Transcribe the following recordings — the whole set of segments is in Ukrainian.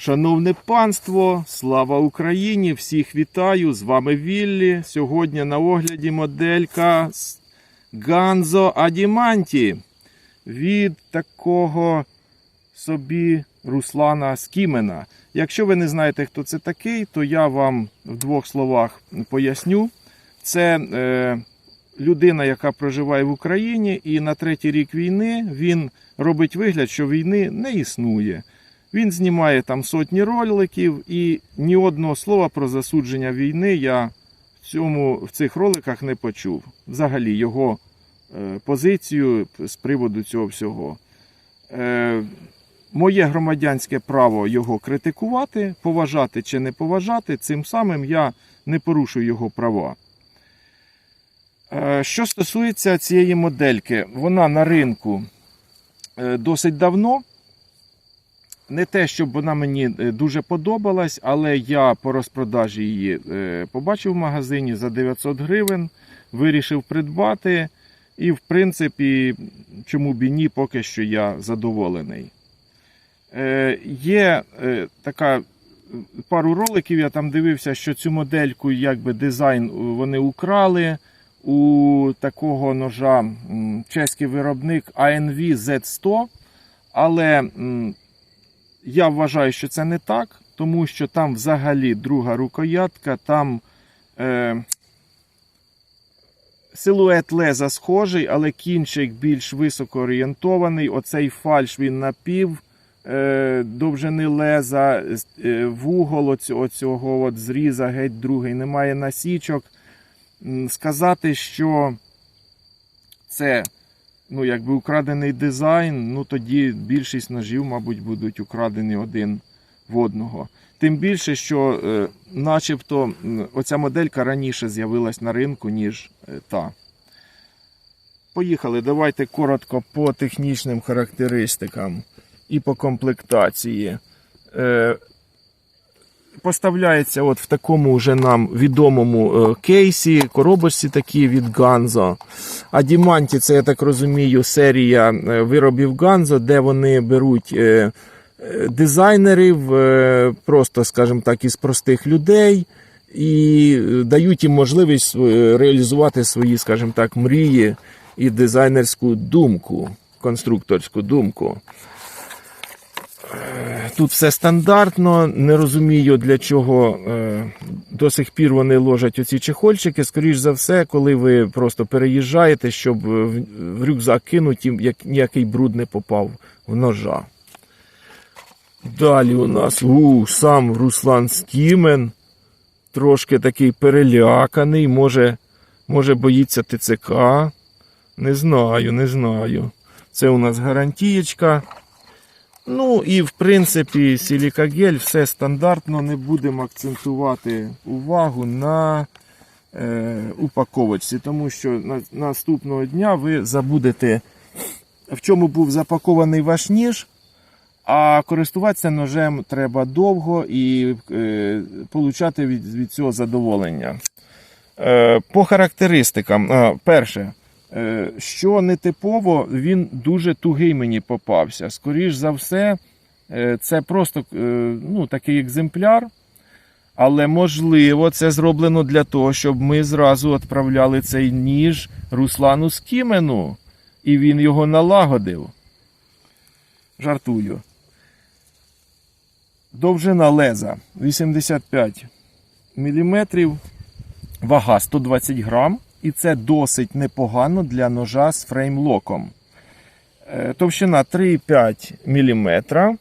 Шановне панство, слава Україні! Всіх вітаю! З вами Віллі. Сьогодні на огляді моделька Ганзо Адіманті від такого собі Руслана Скімена. Якщо ви не знаєте, хто це такий, то я вам в двох словах поясню. Це е, людина, яка проживає в Україні, і на третій рік війни він робить вигляд, що війни не існує. Він знімає там сотні роликів, і ні одного слова про засудження війни я в, цьому, в цих роликах не почув. Взагалі його е, позицію з приводу цього всього. Е, моє громадянське право його критикувати, поважати чи не поважати, цим самим я не порушую його права. Е, Що стосується цієї модельки, вона на ринку досить давно. Не те, щоб вона мені е, дуже подобалась, але я по розпродажі її е, побачив в магазині за 900 гривень, вирішив придбати. І, в принципі, чому б і ні, поки що я задоволений. Е, Є е, така пару роликів, я там дивився, що цю модельку, якби дизайн вони украли у такого ножа чеський виробник ANV Z100. Але я вважаю, що це не так, тому що там взагалі друга рукоятка, там е, силует леза схожий, але кінчик більш високо орієнтований. Оцей фальш він напів е, довжини леза, е, вугол оцього, от зріза геть другий, немає насічок. Сказати, що це ну, якби украдений дизайн, ну тоді більшість ножів, мабуть, будуть украдені один в одного. Тим більше, що е, начебто оця моделька раніше з'явилась на ринку, ніж е, та. Поїхали. Давайте коротко по технічним характеристикам і по комплектації. Поставляється от в такому вже нам відомому е, кейсі, коробочці такі від Ганзо. А Діманті, це я так розумію, серія е, виробів Ганзо, де вони беруть е, дизайнерів, просто, скажімо так, із простих людей, і дають їм можливість реалізувати свої, скажімо так, мрії і дизайнерську думку, конструкторську думку. Тут все стандартно, не розумію, для чого е, до сих пір вони ложать оці чехольчики. Скоріш за все, коли ви просто переїжджаєте, щоб в, рюкзак кинути, як ніякий бруд не попав в ножа. Далі у нас у, сам Руслан Скімен. Трошки такий переляканий, може, може боїться ТЦК. Не знаю, не знаю. Це у нас гарантієчка. Ну і в принципі силікагель все стандартно, не будемо акцентувати увагу на е, упаковочці, тому що на, наступного дня ви забудете, в чому був запакований ваш ніж, а користуватися ножем треба довго і е, получати від, від цього задоволення. Е, по характеристикам, а, перше. Е, Що нетипово, він дуже тугий мені попався. Скоріш за все, е, це просто е, ну, такий екземпляр. Але можливо, це зроблено для того, щоб ми зразу відправляли цей ніж Руслану Скімену, і він його налагодив. Жартую. Довжина леза 85 мм, вага 120 грам. І це досить непогано для ножа з фреймлоком. Е, Товщина 3,5 мм.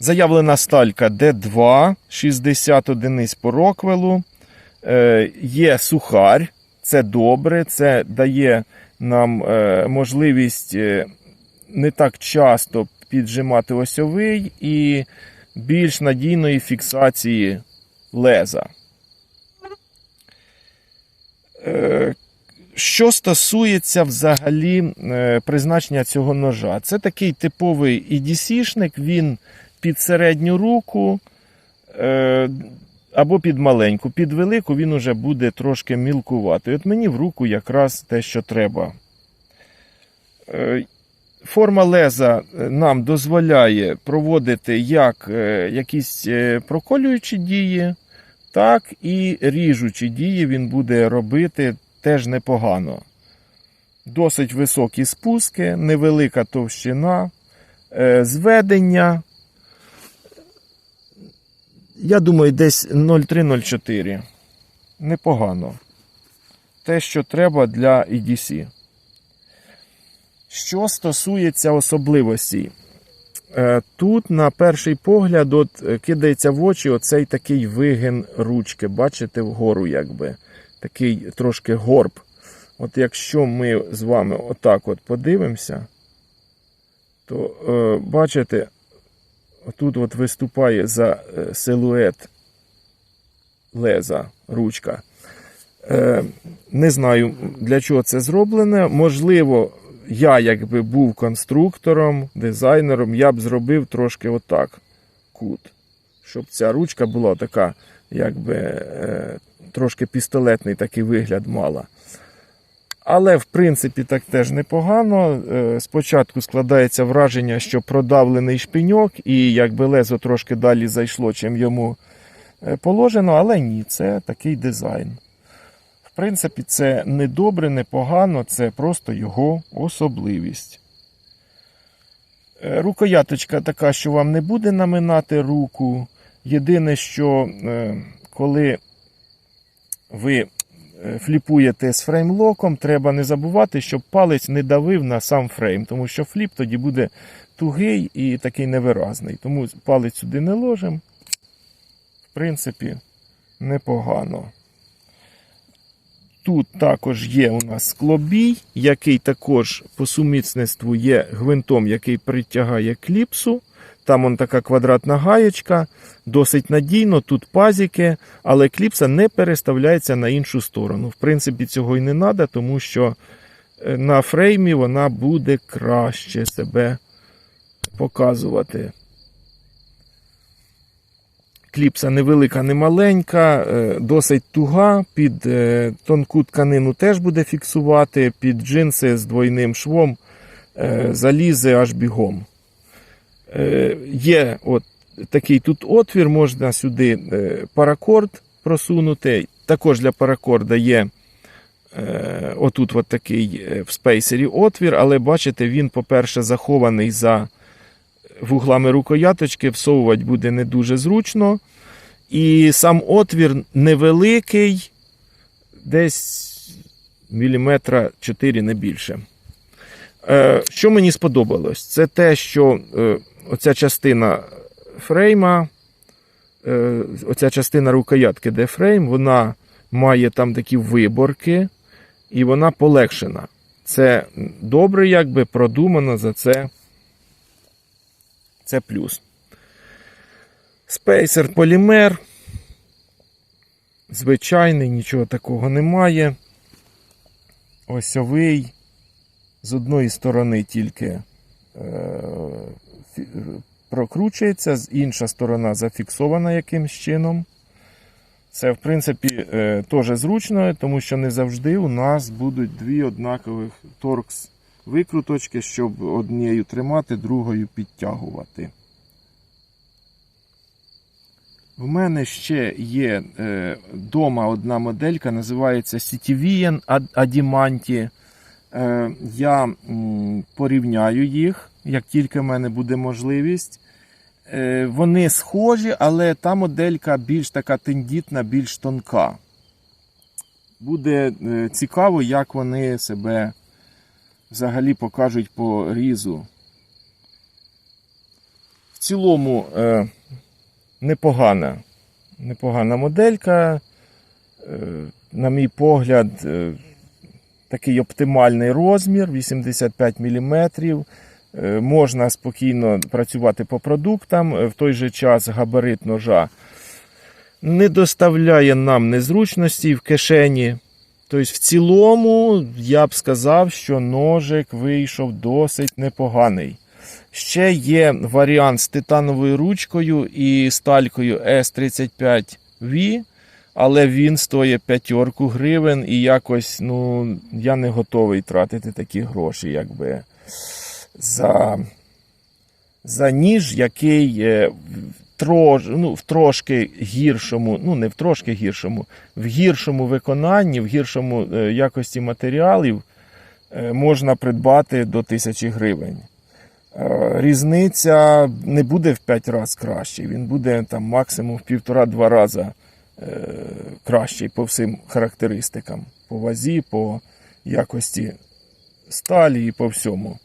Заявлена сталька D2, 60 одиниць по роквелу. Е, Є сухарь, це добре, це дає нам е, можливість не так часто піджимати осьовий і більш надійної фіксації леза. Е, Що стосується взагалі е, призначення цього ножа, це такий типовий EDC-шник, він під середню руку е, або під маленьку, під велику він уже буде трошки мілкувати. От мені в руку якраз те, що треба. Форма леза нам дозволяє проводити як якісь проколюючі дії, так і ріжучі дії він буде робити теж непогано. Досить високі спуски, невелика товщина, е, зведення. Я думаю, десь 0,3-0,4. Непогано. Те, що треба для EDC. Що стосується особливостей, тут на перший погляд от е, кидається в очі оцей такий вигин ручки. Бачите, вгору якби. Такий трошки горб. От якщо ми з вами отак от подивимося, то е, бачите, тут от виступає за е, силует леза ручка. Е, не знаю, для чого це зроблене. Можливо, я, якби був конструктором, дизайнером, я б зробив трошки отак кут. Щоб ця ручка була така, якби е, трошки пістолетний такий вигляд мала. Але, в принципі, так теж непогано. Е, Спочатку складається враження, що продавлений шпиньок, і якби лезо трошки далі зайшло, чим йому е, положено, але ні, це такий дизайн. В принципі, це не добре, не погано, це просто його особливість. Е, Рукояточка така, що вам не буде наминати руку. Єдине, що е, коли ви е, фліпуєте з фреймлоком, треба не забувати, щоб палець не давив на сам фрейм, тому що фліп тоді буде тугий і такий невиразний. Тому палець сюди не ложимо. В принципі, непогано. Тут також є у нас склобій, який також по сумісництву є гвинтом, який притягає кліпсу. Там он така квадратна гаєчка, досить надійно, тут пазіки, але кліпса не переставляється на іншу сторону. В принципі, цього й не треба, тому що е, на фреймі вона буде краще себе показувати. Кліпса невелика, не маленька, е, досить туга. Під е, тонку тканину теж буде фіксувати, під джинси з двойним швом е, залізе аж бігом. Є от такий тут отвір, можна сюди паракорд просунути. Також для паракорда є отут от такий в спейсері отвір, але бачите, він, по-перше, захований за вуглами рукояточки, всовувати буде не дуже зручно. І сам отвір невеликий, десь міліметра 4 не більше. Е, Що мені сподобалось? Це те, що е, оця частина фрейма, е, оця частина рукоятки, де фрейм, вона має там такі виборки, і вона полегшена. Це добре, якби продумано за це. Це плюс. Спейсер полімер. Звичайний, нічого такого немає. Осьовий. З одної сторони тільки е, прокручується, з інша сторона зафіксована якимсь чином. Це, в принципі, е, теж зручно, тому що не завжди у нас будуть дві однакових торкс викруточки, щоб однією тримати, другою підтягувати. В мене ще є е, дома одна моделька, називається CTVN Adimanti. Е, я м, порівняю їх, як тільки в мене буде можливість. Е, вони схожі, але та моделька більш така тендітна, більш тонка. Буде е, цікаво, як вони себе взагалі покажуть по різу. В цілому е, непогана, непогана моделька. Е, на мій погляд, е, такий оптимальний розмір 85 мм. Е, Можна спокійно працювати по продуктам. Е, В той же час габарит ножа не доставляє нам незручності в кишені. Тобто, в цілому, я б сказав, що ножик вийшов досить непоганий. Ще є варіант з титановою ручкою і сталькою S35V, але він стоїть п'ятерку гривень і якось ну, я не готовий тратити такі гроші. Якби. за, за ніж, який е, трош, ну, в трошки гіршому, ну не в трошки гіршому, в гіршому виконанні, в гіршому е, якості матеріалів е, можна придбати до 1000 гривень. Е, Різниця не буде в 5 разів кращий, він буде там максимум в півтора-два рази кращий по всім характеристикам, по вазі, по якості сталі і по всьому.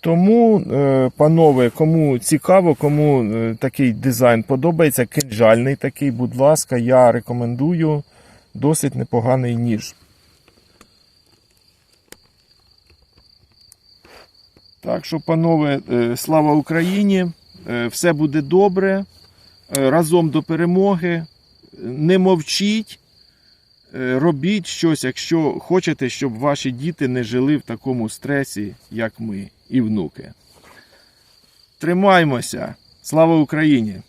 Тому, е, панове, кому цікаво, кому е, такий дизайн подобається, кинжальний такий, будь ласка, я рекомендую досить непоганий ніж. Так що, панове, е, слава Україні! Все буде добре. Разом до перемоги. Не мовчіть. Е, Робіть щось, якщо хочете, щоб ваші діти не жили в такому стресі, як ми, і внуки. Тримаймося! Слава Україні!